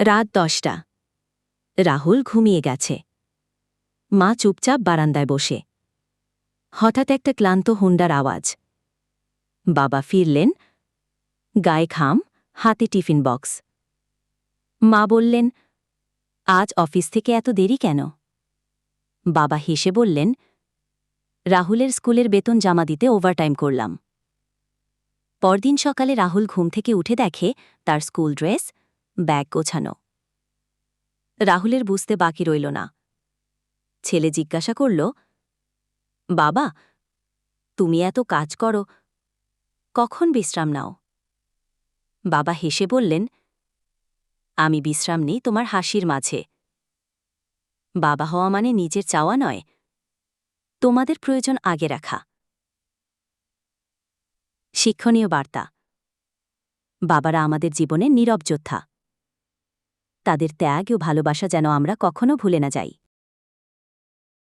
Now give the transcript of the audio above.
রাত দশটা। রাহুল ঘুমিয়ে গেছে। মা চুপচাপ বারান্দায় বসে। হঠাৎ একটা ক্লান্ত হুন্ডার আওয়াজ। বাবা ফিরলেন। গায়ে খাম, হাতে টিফিন বক্স। মা বললেন, আজ অফিস থেকে এত দেরি কেন? বাবা হেসে বললেন, রাহুলের স্কুলের বেতন জমা দিতে ওভারটাইম করলাম। পরদিন সকালে রাহুল ঘুম থেকে উঠে দেখে তার স্কুল ড্রেস ব্যাগ গোছানো। রাহুলের বুঝতে বাকি রইল না। ছেলে জিজ্ঞাসা করল, বাবা, তুমি এত কাজ করো, কখন বিশ্রাম নাও? বাবা হেসে বললেন, আমি বিশ্রাম নিই তোমার হাসির মাঝে। বাবা হওয়া মানে নিজের চাওয়া নয়, তোমাদের প্রয়োজন আগে রাখা। শিক্ষণীয় বার্তা। বাবারা আমাদের জীবনে নীরব যোদ্ধা। তাদের ত্যাগ ও ভালোবাসা যেন আমরা কখনো ভুলে না যাই।